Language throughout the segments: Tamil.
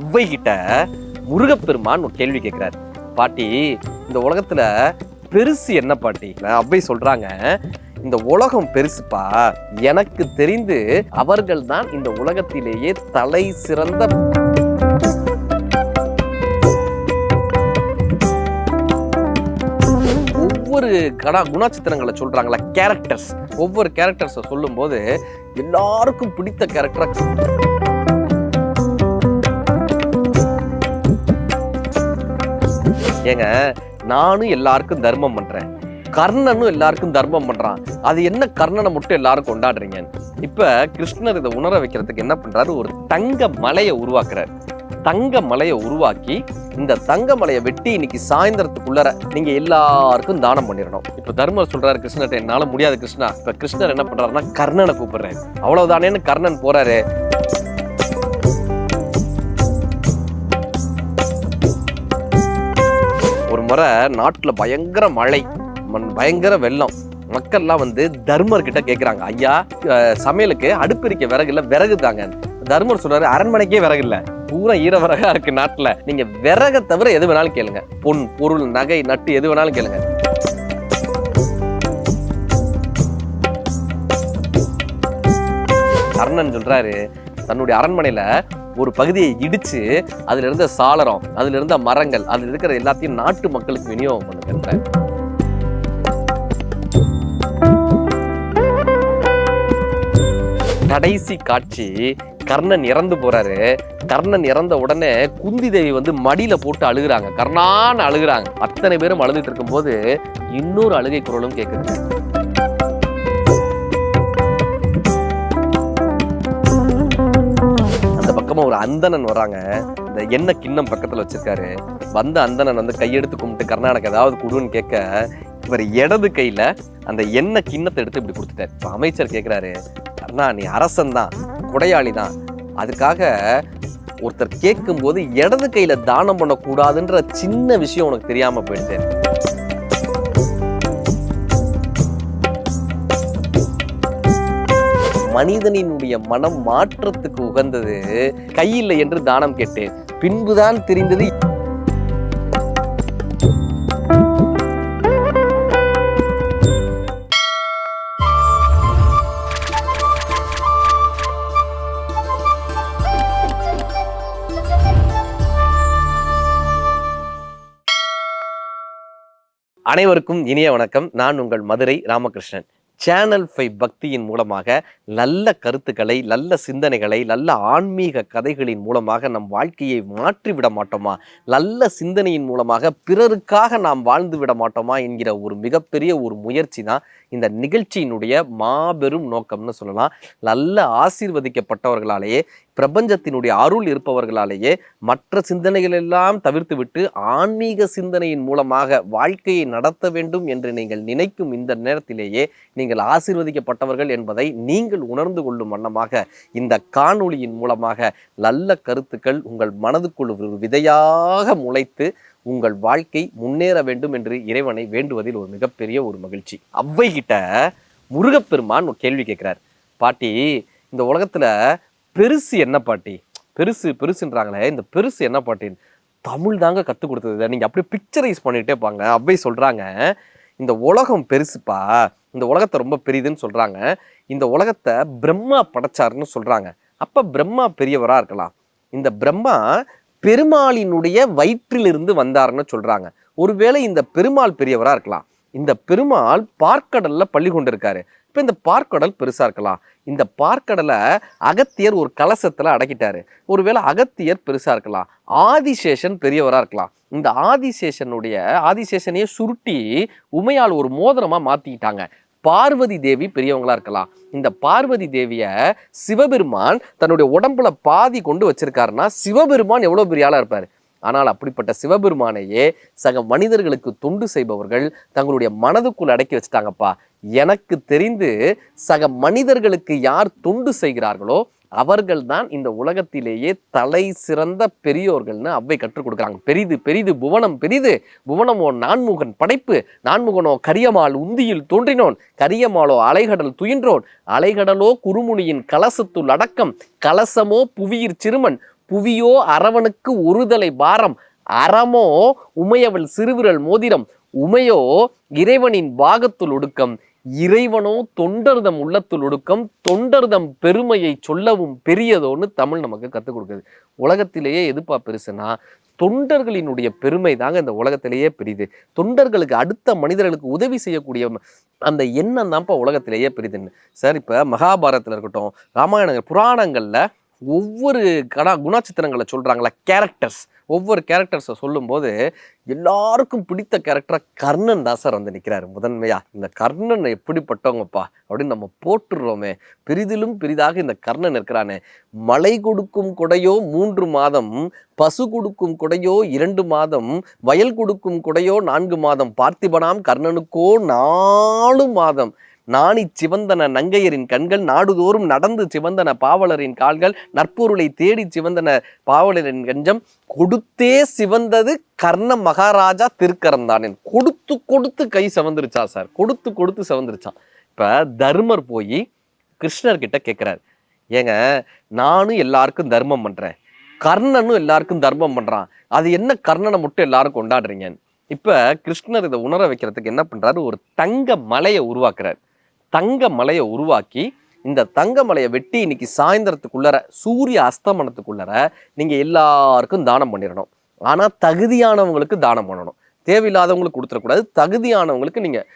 அவ்வை கிட்ட முருகப்பெருமான் ஒரு கேள்வி கேட்குறாரு பாட்டி இந்த உலகத்துல பெருசு என்ன பாட்டி? அவ்வை சொல்றாங்க இந்த உலகம் பெருசுப்பா. எனக்கு தெரிந்து அவர்கள் தான் இந்த உலகத்திலேயே தலை சிறந்த ஒவ்வொரு கடா குணாச்சித்திரங்களை சொல்றாங்களா கேரக்டர்ஸ் ஒவ்வொரு கேரக்டர்ஸை சொல்லும்போது எல்லாருக்கும் பிடித்த கேரக்டராக ஏங்க நானும் எல்லாருக்கும் தர்மம் பண்றேன். கர்ணனும் எல்லாருக்கும் தர்மம் பண்றான். அது என்ன கர்ணனை மட்டும் எல்லாரும் கொண்டாடுறீங்க? இப்ப கிருஷ்ணர் இதை உணர வைக்கிறதுக்கு என்ன பண்றாரு? ஒரு தங்க மலையை உருவாக்குறாரு. தங்க மலையை உருவாக்கி இந்த தங்க மலையை வெட்டி இன்னைக்கு சாயந்தரத்துக்குள்ளர நீங்க எல்லாருக்கும் தானம் பண்ணிடணும். இப்ப தர்மர் சொல்றாரு கிருஷ்ணர்கிட்ட என்னால முடியாது கிருஷ்ணா. இப்ப கிருஷ்ணர் என்ன பண்றாருன்னா கர்ணனை கூப்பிடுறாரு. அவ்வளவுதானேன்னு கர்ணன் போறாரு. ஒரு முறை பயங்கர மழை மண்- பயங்கர வெள்ளம். மக்கள்லாம் வந்து தர்மர் கிட்ட ஐயா சமையலுக்கு அடுப்பெரிக்க விறகு இல்லை விறகு தாங்க. தர்மர் சொல்றாரு அரண்மனைக்கே விறகு இல்லை. பூரா ஈர விறகா இருக்கு நாட்டில். நீங்க விறகை தவிர எது வேணாலும் கேளுங்க. பொன் பொருள் நகை நட்டு எது வேணாலும் கேளுங்க. கர்ணன் சொல்றாரு தன்னுடைய அரண்மனையில ஒரு பகுதியை இடிச்சு அதுல இருந்த சாளரம் அதுல இருந்த மரங்கள் அதுல இருக்கிற எல்லாத்தையும் நாட்டு மக்களுக்கு விநியோகம் பண்ணுங்கன்ற கடைசி காட்சி கர்ணன் இறந்து போறாரு. கர்ணன் இறந்த உடனே குந்தி தேவி வந்து மடியில போட்டு அழுகுறாங்க. கர்ணான்னு அழுகுறாங்க. அத்தனை பேரும் அழுதுட்டு இருக்கும்போது இன்னொரு அழுகை குரலும் கேட்குது அந்த ஒரு அந்தணன் வராங்க இந்த எண்ணெய் கிண்ணம் பக்கத்துல வச்சிருக்காரு. வந்த அந்தணன் வந்து கையெடுத்து கும்பிட்டு கர்நாடக ஏதாவது குடுன்னு கேட்க இவர் இடது கையில அந்த எண்ணெய் கிண்ணத்தை எடுத்து இப்படி கொடுத்துட்டார். இப்போ அமைச்சர் கேட்குறாரு கர்ணா நீ அரசன் தான் கொடையாளி தான். அதுக்காக ஒருத்தர் கேட்கும்போது இடது கையில தானம் பண்ணக்கூடாதுன்ற சின்ன விஷயம் உனக்கு தெரியாம போயிட்டேன் மனிதனினுடைய மனம் மாற்றத்துக்கு உகந்தது கையில்லை என்று தானம் கேட்டேன். பின்புதான் தெரிந்தது அனைவருக்கும் இனிய வணக்கம். நான் உங்கள் மதுரை ராமகிருஷ்ணன். சேனல் ஃபைவ் பக்தியின் மூலமாக நல்ல கருத்துக்களை நல்ல சிந்தனைகளை நல்ல ஆன்மீக கதைகளின் மூலமாக நம் வாழ்க்கையை மாற்றி விட மாட்டோமா? நல்ல சிந்தனையின் மூலமாக பிறருக்காக நாம் வாழ்ந்து விட மாட்டோமா என்கிற ஒரு மிகப்பெரிய ஒரு முயற்சி தான் இந்த நிகழ்ச்சியினுடைய மாபெரும் நோக்கம்னு சொல்லலாம். நல்ல ஆசீர்வதிக்கப்பட்டவர்களாலேயே பிரபஞ்சத்தினுடைய அருள் இருப்பவர்களாலேயே மற்ற சிந்தனைகள் எல்லாம் ஆன்மீக சிந்தனையின் மூலமாக வாழ்க்கையை நடத்த வேண்டும் என்று நீங்கள் நினைக்கும் இந்த நேரத்திலேயே நீங்கள் ஆசீர்வதிக்கப்பட்டவர்கள் என்பதை நீங்கள் உணர்ந்து கொள்ளும் வண்ணமாக இந்த காணொளியின் மூலமாக நல்ல கருத்துக்கள் உங்கள் மனதுக்குள் ஒரு விதையாக முளைத்து உங்கள் வாழ்க்கை முன்னேற வேண்டும் என்று இறைவனை வேண்டுவதில் ஒரு மிகப்பெரிய ஒரு மகிழ்ச்சி. அவ்வை கிட்ட முருகப்பெருமான் ஒரு கேள்வி கேட்கிறார். பாட்டி இந்த உலகத்தில் பெருசு என்ன பாட்டி? பெருசு பெருசுன்றாங்களே இந்த பெருசு என்ன பாட்டின்னு தமிழ் தாங்க கற்றுக் கொடுத்தது நீங்கள் அப்படியே பிக்சரைஸ் பண்ணிகிட்டே பாங்க. அவ்வை சொல்கிறாங்க இந்த உலகம் பெருசுப்பா இந்த உலகத்தை ரொம்ப பெரியதுன்னு சொல்கிறாங்க இந்த உலகத்தை பிரம்மா படைச்சாருன்னு சொல்கிறாங்க அப்போ பிரம்மா பெரியவராக இருக்கலாம். இந்த பிரம்மா பெருமாளினுடைய வயிற்றிலிருந்து வந்தாருன்னு சொல்கிறாங்க ஒருவேளை இந்த பெருமாள் பெரியவராக இருக்கலாம். இந்த பெருமாள் பார்க்கடலில் பள்ளி கொண்டிருக்காரு. இப்போ இந்த பார்க்கடல் பெருசாக இருக்கலாம். இந்த பார்க்கடலை அகத்தியர் ஒரு கலசத்தில் அடக்கிட்டாரு. ஒருவேளை அகத்தியர் பெருசாக இருக்கலாம். ஆதிசேஷன் பெரியவராக இருக்கலாம். இந்த ஆதிசேஷனுடைய ஆதிசேஷனையே சுருட்டி உமையால் ஒரு மோதிரமாக மாற்றிக்கிட்டாங்க பார்வதி தேவி பெரியவங்களா இருக்கலாம். இந்த பார்வதி தேவிய சிவபெருமான் தன்னுடைய உடம்புல பாதி கொண்டு வச்சிருக்காருன்னா சிவபெருமான் எவ்வளவு பெரிய ஆளா இருப்பாரு? ஆனால் அப்படிப்பட்ட சிவபெருமானையே சக மனிதர்களுக்கு தொண்டு செய்பவர்கள் தங்களுடைய மனதுக்குள் அடக்கி வச்சுட்டாங்கப்பா. எனக்கு தெரிந்து சக மனிதர்களுக்கு யார் தொண்டு செய்கிறார்களோ அவர்கள்தான் இந்த உலகத்திலேயே தலை சிறந்த பெரியோர்கள்னு அவ்வை கற்றுக் கொடுக்குறாங்க. பெரிது பெரிது புவனம் பெரிது. புவனமோ நான்முகன் படைப்பு நான்முகனோ கரியமால் உந்தியில் தோன்றினோன் கரியமாலோ அலைகடல் துயின்றோன். அலைகடலோ குறுமுனியின் கலசத்துள் அடக்கம் கலசமோ புவியிற் சிறுமன் புவியோ அரவனுக்கு ஒருதலை பாரம். அறமோ உமையவள் சிறுவிரல் மோதிரம். உமையோ இறைவனின் பாகத்துள் ஒடுக்கம். இறைவனோ தொண்டர்தம் உள்ளத்துள் ஒடுக்கம். தொண்டர்தம் பெருமையை சொல்லவும் பெரியதோன்னு தமிழ் நமக்கு கற்றுக் கொடுக்குது. உலகத்திலேயே எதுப்பா பெருசுனா தொண்டர்களினுடைய பெருமை தாங்க இந்த உலகத்திலேயே பெரிது. தொண்டர்களுக்கு அடுத்த மனிதர்களுக்கு உதவி செய்யக்கூடிய அந்த எண்ணம் தான்ப்பா உலகத்திலேயே பெரிதுன்னு. சார் இப்போ மகாபாரதத்தில் இருக்கட்டும் ராமாயணங்கள் புராணங்களில் ஒவ்வொரு கடா குணாச்சித்திரங்களை சொல்கிறாங்களா கேரக்டர்ஸ் ஒவ்வொரு கேரக்டர்ஸை சொல்லும்போது எல்லாருக்கும் பிடித்த கேரக்டராக கர்ணன் தான் சார் வந்து நிற்கிறாரு முதன்மையாக இந்த கர்ணன் எப்படிப்பட்டவங்கப்பா? அப்படின்னு நம்ம போட்டுடுறோமே. பெரிதிலும் பெரிதாக இந்த கர்ணன் இருக்கிறானே. மழை கொடுக்கும் கொடையோ மூன்று மாதம் பசு கொடுக்கும் கொடையோ இரண்டு மாதம் வயல் கொடுக்கும் கொடையோ நான்கு மாதம். பார்த்திபனாம் கர்ணனுக்கோ நாலு மாதம். நாணி சிவந்தன நங்கையரின் கண்கள் நாடுதோறும் நடந்து சிவந்தன பாவலரின் கால்கள் நற்பொருளை தேடி சிவந்தன பாவலரின் கஞ்சம். கொடுத்தே சிவந்தது கர்ண மகாராஜா திருக்கரம் தானேன். கொடுத்து கொடுத்து கை சிவந்துருச்சா சார்? கொடுத்து கொடுத்து சிவந்துருச்சான். இப்போ தர்மர் போய் கிருஷ்ணர்கிட்ட கேட்குறாரு ஏங்க நானும் எல்லாருக்கும் தர்மம் பண்ணுறேன் கர்ணனும் எல்லாருக்கும் தர்மம் பண்ணுறான் அது என்ன கர்ணனை மட்டும் எல்லாரும் கொண்டாடுறீங்க இப்போ கிருஷ்ணர் இதை உணர வைக்கிறதுக்கு என்ன பண்ணுறாரு ஒரு தங்க மலையை உருவாக்குறாரு. தங்க மலையை உருவாக்கி இந்த தங்க மலையை வெட்டி இன்னைக்கு சாயந்தரத்துக்குள்ளர சூரிய அஸ்தமனத்துக்குள்ளர நீங்கள் எல்லாருக்கும் தானம் பண்ணிடணும். ஆனால் தகுதியானவங்களுக்கு தானம் பண்ணணும். தேவையில்லாதவங்களுக்கு கொடுத்துடக்கூடாது. தகுதியானவங்களுக்கு நீங்கள்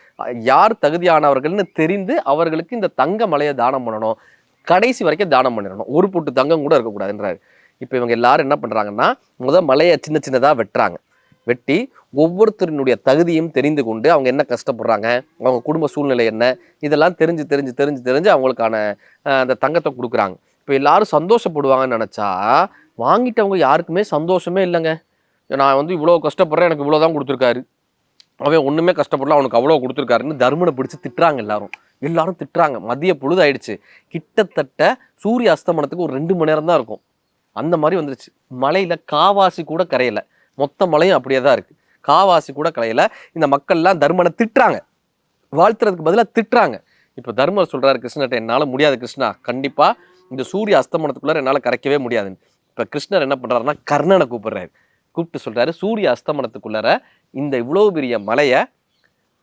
யார் தகுதியானவர்கள்னு தெரிந்து அவர்களுக்கு இந்த தங்க மலையை தானம் பண்ணணும். கடைசி வரைக்கும் தானம் பண்ணிடணும். ஒரு பொட்டு தங்கம் கூட இருக்கக்கூடாதுன்றாரு. இப்போ இவங்க எல்லாரும் என்ன பண்ணுறாங்கன்னா முதல் மலையை சின்ன சின்னதாக வெட்டுறாங்க. வெட்டி ஒவ்வொருத்தரினுடைய தகுதியும் தெரிந்து கொண்டு அவங்க என்ன கஷ்டப்படுறாங்க அவங்க குடும்ப சூழ்நிலை என்ன இதெல்லாம் தெரிஞ்சு தெரிஞ்சு தெரிஞ்சு தெரிஞ்சு அவங்களுக்கான அந்த தங்கத்தை கொடுக்குறாங்க. இப்போ எல்லாரும் சந்தோஷப்படுவாங்கன்னு நினச்சா வாங்கிட்டவங்க யாருக்குமே சந்தோஷமே இல்லைங்க. நான் வந்து இவ்வளோ கஷ்டப்படுறேன் எனக்கு இவ்வளோ தான் கொடுத்துருக்காரு. அவன் ஒன்றுமே கஷ்டப்படல அவனுக்கு அவ்வளோ கொடுத்துருக்காருன்னு தர்மனை பிடிச்சி திட்டுறாங்க எல்லாரும். எல்லாரும் திட்டுறாங்க. மதிய பொழுது ஆயிடுச்சு கிட்டத்தட்ட சூரிய அஸ்தமனத்துக்கு ஒரு ரெண்டு மணி நேரம் தான் இருக்கும். அந்த மாதிரி வந்துருச்சு. மலையில் காவாசி கூட கரையலை. மொத்த மலையும் அப்படியே தான் இருக்குது காவாசி கூட கலையில். இந்த மக்கள்லாம் தர்மனை திட்டுறாங்க. வாழ்த்துறதுக்கு பதிலாக திட்டுறாங்க. இப்போ தர்மர் சொல்கிறாரு கிருஷ்ணர்கிட்ட என்னால் முடியாது கிருஷ்ணா. கண்டிப்பாக இந்த சூரிய அஸ்தமனத்துக்குள்ளே என்னால் கரைக்கவே முடியாதுன்னு. இப்போ கிருஷ்ணர் என்ன பண்ணுறாருன்னா கர்ணனை கூப்பிடுறாரு. கூப்பிட்டு சொல்கிறாரு சூரிய அஸ்தமனத்துக்குள்ளார இந்த இவ்வளோ பெரிய மலையை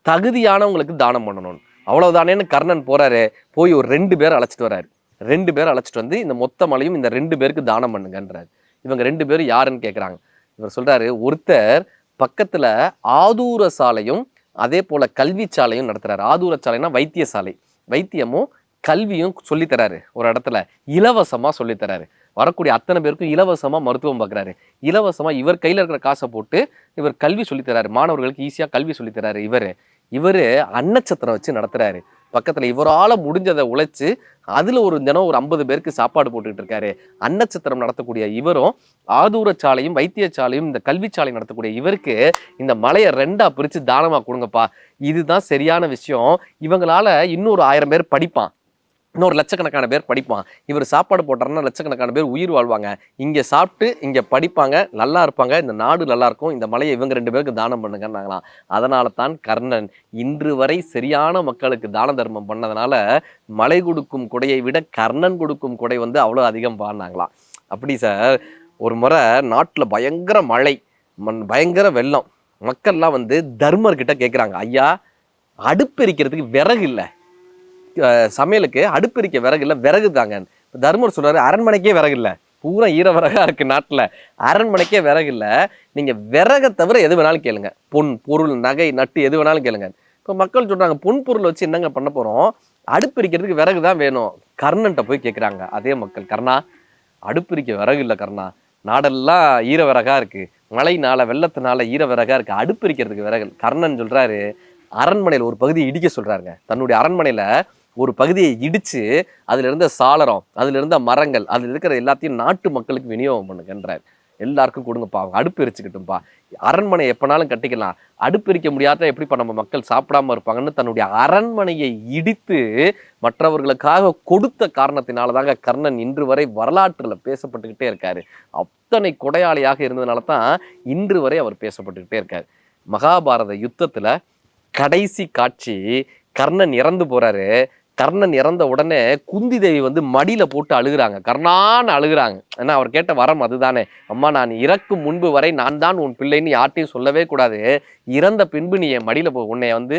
தகுதியானவங்களுக்கு தானம் பண்ணணும். அவ்வளோதானேன்னு கர்ணன் போகிறாரு போய் ஒரு ரெண்டு பேர் அழைச்சிட்டு வராரு ரெண்டு பேர் அழைச்சிட்டு வந்து இந்த மொத்த மலையும் இந்த ரெண்டு பேருக்கு தானம் பண்ணுங்கன்றாரு. இவங்க ரெண்டு பேரும் யாருன்னு கேட்குறாங்க இவர் சொல்கிறாரு ஒருத்தர் பக்கத்தில் ஆதூர சாலையும் அதே போல் கல்வி சாலையும் நடத்துகிறார் ஆதூர சாலைனா வைத்தியசாலை. வைத்தியமும் கல்வியும் சொல்லித்தராரு ஒரு இடத்துல இலவசமாக சொல்லித்தராரு வரக்கூடிய அத்தனை பேருக்கும் இலவசமாக மருத்துவம் பார்க்குறாரு இலவசமாக இவர் கையில் இருக்கிற காசை போட்டு இவர் கல்வி சொல்லித்தராரு மாணவர்களுக்கு ஈஸியாக கல்வி சொல்லித்தராரு இவர். இவர் அன்னச்சத்திரம் வச்சு நடத்துகிறாரு பக்கத்தில் இவரால் முடிஞ்சதை உழைச்சி அதில் ஒரு தினம் ஒரு ஐம்பது பேருக்கு சாப்பாடு போட்டுக்கிட்டு இருக்காரு. அன்னச்சத்திரம் நடத்தக்கூடிய இவரும் ஆதூரச்சாலையும் வைத்தியசாலையும் இந்த கல்விச்சாலையும் நடத்தக்கூடிய இவருக்கு இந்த மலையை ரெண்டாக பிரித்து தானமாக கொடுங்கப்பா. இதுதான் சரியான விஷயம். இவங்களால இன்னொரு ஆயிரம் பேர் படிப்பான். இன்னொரு லட்சக்கணக்கான பேர் படிப்பான் இவர் சாப்பாடு போட்டாருன்னா லட்சக்கணக்கான பேர் உயிர் வாழ்வாங்க. இங்கே சாப்பிட்டு இங்கே படிப்பாங்க நல்லா இருப்பாங்க. இந்த நாடு நல்லா இருக்கும். இந்த மலையை இவங்க ரெண்டு பேருக்கு தானம் பண்ணுங்கன்னாங்களாம் அதனால தான் கர்ணன் இன்று வரை சரியான மக்களுக்கு தான தர்மம் பண்ணதுனால மலை கொடுக்கும் கொடையை விட கர்ணன் கொடுக்கும் கொடை வந்து அவ்வளோ அதிகம் பாடினாங்களாம். அப்படி சார் ஒரு முறை நாட்டில் பயங்கர மழை மண் பயங்கர வெள்ளம். மக்கள்லாம் வந்து தர்மர்கிட்ட கேட்குறாங்க ஐயா அடுப்பெரிக்கிறதுக்கு விறகு இல்லை. சமையலுக்கு அடுப்பெரிக்க விறகு இல்லை விறகு தாங்க தர்மர் சொல்றாரு அரண்மனைக்கே விறகு இல்லை பூரா ஈர விறகா இருக்கு நாட்டில். அரண்மனைக்கே விறகு இல்லை நீங்கள் விறகை தவிர எது வேணாலும் கேளுங்க. பொன் பொருள் நகை நட்டு எது வேணாலும் கேளுங்க. இப்போ மக்கள் சொல்றாங்க பொன் பொருள் வச்சு என்னங்க பண்ண போகிறோம் அடுப்பிரிக்கிறதுக்கு விறகு தான் வேணும். கர்ணன்ட்ட போய் கேட்குறாங்க அதே மக்கள். கர்ணா அடுப்பிரிக்க விறகு இல்லை கர்ணா. நாடெல்லாம் ஈர விறகா இருக்கு. மழைனால வெள்ளத்தினால ஈர விறகா இருக்கு. அடுப்பிரிக்கிறதுக்கு விறகு. கர்ணன் சொல்றாரு அரண்மனையில் ஒரு பகுதியை இடிக்க சொல்றாருங்க. தன்னுடைய அரண்மனையில ஒரு பகுதியை இடித்து அதில் இருந்த சாளரம் அதில் இருந்த மரங்கள் அதில் இருக்கிற எல்லாத்தையும் நாட்டு மக்களுக்கு விநியோகம் பண்ணுங்கன்றார். எல்லாருக்கும் கொடுங்கப்பா அவங்க அடுப்பு எரிச்சுக்கிட்டும்பா. அரண்மனை எப்பனாலும் கட்டிக்கலாம். அடுப்பு எரிக்க முடியாத எப்படிப்பா நம்ம மக்கள் சாப்பிடாம இருப்பாங்கன்னு தன்னுடைய அரண்மனையை இடித்து மற்றவர்களுக்காக கொடுத்த காரணத்தினால தாங்க கர்ணன் இன்று வரை வரலாற்றில் பேசப்பட்டுக்கிட்டே இருக்காரு. அத்தனை கொடையாளியாக இருந்ததுனால தான் இன்று வரை அவர் பேசப்பட்டுக்கிட்டே இருக்காரு. மகாபாரத யுத்தத்தில் கடைசி காட்சி கர்ணன் இறந்து போறாரு. கர்ணன் இறந்த உடனே குந்தி தேவி வந்து மடியில் போட்டு அழுகுறாங்க. கர்ணான்னு அழுகுறாங்க. ஏன்னா அவர் கேட்ட வரம் அதுதானே. அம்மா நான் இறக்கும் முன்பு வரை நான் தான் உன் பிள்ளைன்னு யார்ட்டையும் சொல்லவே கூடாது. இறந்த பின்பு நீ என் மடியில் போ உன்னை வந்து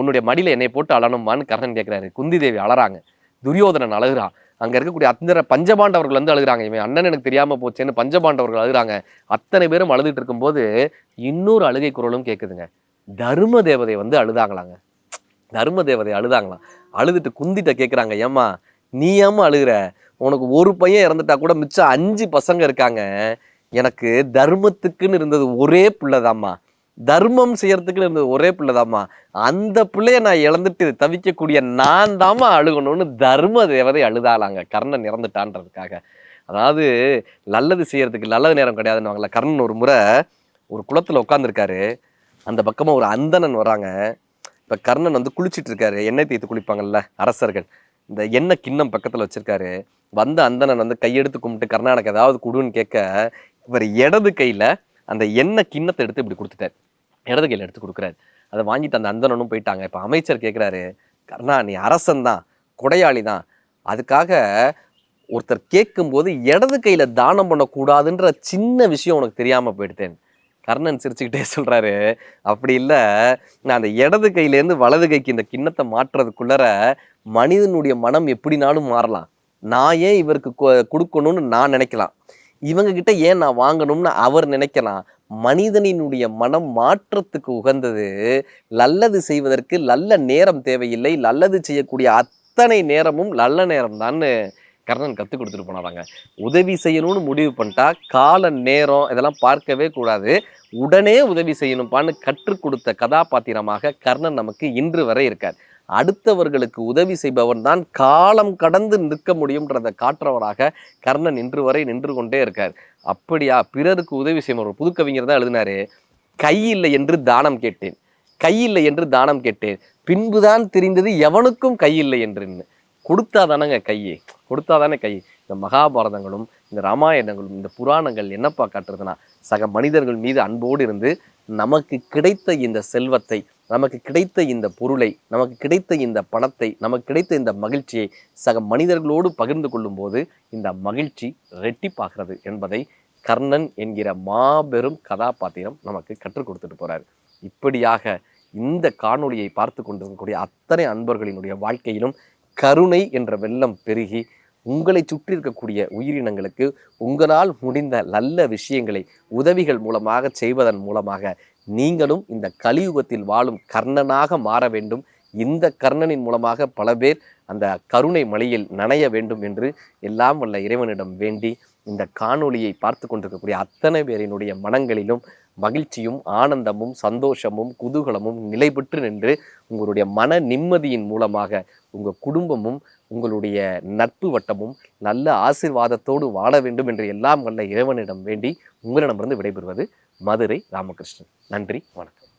உன்னுடைய மடியில் என்னை போட்டு அழணுமான்னு கர்ணன் கேட்குறாரு குந்தி தேவி அழறாங்க. துரியோதனன் அழுகிறான். அங்கே இருக்கக்கூடிய அத்தனை பஞ்சபாண்டவர்கள் வந்து அழுகுறாங்க. இவன் அண்ணன் எனக்கு தெரியாமல் போச்சேன்னு பஞ்சபாண்டவர்கள் அழுகுறாங்க. அத்தனை பேரும் அழுதுட்டு இருக்கும்போது இன்னொரு அழுகை குரலும் கேட்குதுங்க தர்ம தேவதை வந்து அழுதாங்களாங்க. தர்ம தேவதை அழுதாங்களாம். அழுதுட்டு குந்திட்ட கேட்குறாங்க ஏம்மா நீ ஏம்மா அழுகுற? உனக்கு ஒரு பையன் இறந்துட்டா கூட மிச்சம் அஞ்சு பசங்க இருக்காங்க. எனக்கு தர்மத்துக்குன்னு இருந்தது ஒரே பிள்ளைதாம்மா. தர்மம் செய்யறதுக்குன்னு இருந்தது ஒரே பிள்ளைதாம்மா. அந்த பிள்ளைய நான் இழந்துட்டு தவிக்கக்கூடிய நான் தாம்மா அழுகணும்னு தர்ம தேவதை அழுதாளாங்க. கர்ணன் இறந்துட்டான்றதுக்காக. அதாவது நல்லது செய்யறதுக்கு நல்லது நேரம் கிடையாதுன்னு கர்ணன் ஒரு முறை ஒரு குளத்தில் உட்காந்துருக்காரு அந்த பக்கமாக ஒரு அந்தணன் வராங்க. இப்போ கர்ணன் வந்து குளிச்சுட்டு இருக்காரு எண்ணெய் தேய்த்து குளிப்பாங்கல்ல அரசர்கள். இந்த எண்ணெய் கிண்ணம் பக்கத்தில் வச்சிருக்காரு. வந்த அந்தணன் வந்து கையெடுத்து கும்பிட்டு கர்நாடக ஏதாவது கொடுன்னு கேட்க இவர் இடது கையில் அந்த எண்ணெய் கிண்ணத்தை எடுத்து இப்படி கொடுத்துட்டார். இடது கையில் எடுத்து கொடுக்குறாரு. அதை வாங்கிட்டு அந்த அந்தனனும் போயிட்டாங்க. இப்போ அமைச்சர் கேட்குறாரு கர்ணா நீ அரசன் தான் கொடையாளி தான். அதுக்காக ஒருத்தர் கேட்கும்போது இடது கையில் தானம் பண்ணக்கூடாதுன்ற சின்ன விஷயம் உனக்கு தெரியாமல் போயிடுத்தேன். கர்ணன் சிரிச்சுக்கிட்டே சொல்கிறாரு அப்படி இல்லை. நான் அந்த இடது கையிலேருந்து வலது கைக்கு இந்த கிண்ணத்தை மாற்றுறதுக்குள்ளற மனிதனுடைய மனம் எப்படினாலும் மாறலாம். நான் ஏன் இவருக்கு கொ- கொடுக்கணும்னு நான் நினைக்கலாம். இவங்க கிட்ட ஏன் நான் வாங்கணும்னு அவர் நினைக்கலாம். மனிதனினுடைய மனம் மாற்றத்துக்கு உகந்தது நல்லது செய்வதற்கு நல்ல நேரம் தேவையில்லை. நல்லது செய்யக்கூடிய அத்தனை நேரமும் நல்ல நேரம் கர்ணன் கற்றுக் கொடுத்துட்டு போனாராங்க. உதவி செய்யணும்னு முடிவு பண்ணிட்டா கால நேரம் இதெல்லாம் பார்க்கவே கூடாது. உடனே உதவி செய்யணும்பான்னு கற்றுக் கொடுத்த கதாபாத்திரமாக கர்ணன் நமக்கு இன்று வரை இருக்கார். அடுத்தவர்களுக்கு உதவி செய்பவன் தான் காலம் கடந்து நிற்க முடியும்ன்றதை காட்டுறவராக கர்ணன் இன்று வரை நின்று கொண்டே இருக்கார். அப்படியா? பிறருக்கு உதவி செய்யும் ஒரு புதுக்கவிஞர் தான் எழுதினாரு. கை இல்லை என்று தானம் கேட்டேன். கை இல்லை என்று தானம் கேட்டேன். பின்புதான் தெரிந்தது எவனுக்கும் கை இல்லை என்றுன்னு கொடுத்தாதானங்க கையே. கொடுத்தாதானே கை. இந்த மகாபாரதங்களும் இந்த ராமாயணங்களும் இந்த புராணங்கள் என்னப்பா காட்டுறதுன்னா சக மனிதர்கள் மீது அன்போடு இருந்து நமக்கு கிடைத்த இந்த செல்வத்தை நமக்கு கிடைத்த இந்த பொருளை நமக்கு கிடைத்த இந்த பணத்தை நமக்கு கிடைத்த இந்த மகிழ்ச்சியை சக மனிதர்களோடு பகிர்ந்து கொள்ளும்போது இந்த மகிழ்ச்சி ரெட்டிப்பாகிறது என்பதை கர்ணன் என்கிற மாபெரும் கதாபாத்திரம் நமக்கு கற்றுக் கொடுத்துட்டு போகிறார் இப்படியாக இந்த காணொளியை பார்த்து கொண்டிருக்கக்கூடிய அத்தனை அன்பர்களினுடைய வாழ்க்கையிலும் கருணை என்ற வெள்ளம் பெருகி உங்களை சுற்றி இருக்கக்கூடிய உயிரினங்களுக்கு உங்களால் முடிந்த நல்ல விஷயங்களை உதவிகள் மூலமாக செய்வதன் மூலமாக நீங்களும் இந்த கலியுகத்தில் வாழும் கர்ணனாக மாற வேண்டும். இந்த கர்ணனின் மூலமாக பல பேர் அந்த கருணை மலையில் நனைய வேண்டும் என்று எல்லாம் வல்ல இறைவனிடம் வேண்டி இந்த காணொளியை பார்த்து கொண்டிருக்கக்கூடிய அத்தனை பேரினுடைய மனங்களிலும் மகிழ்ச்சியும் ஆனந்தமும் சந்தோஷமும் குதூகலமும் நிலைபெற்று நின்று உங்களுடைய மன நிம்மதியின் மூலமாக உங்கள் குடும்பமும் உங்களுடைய நட்பு வட்டமும் நல்ல ஆசிர்வாதத்தோடு வாழ வேண்டும் என்று எல்லாம் வல்ல இறைவனிடம் வேண்டி உங்களிடமிருந்து விடைபெறுவது மதுரை ராமகிருஷ்ணன். நன்றி வணக்கம்.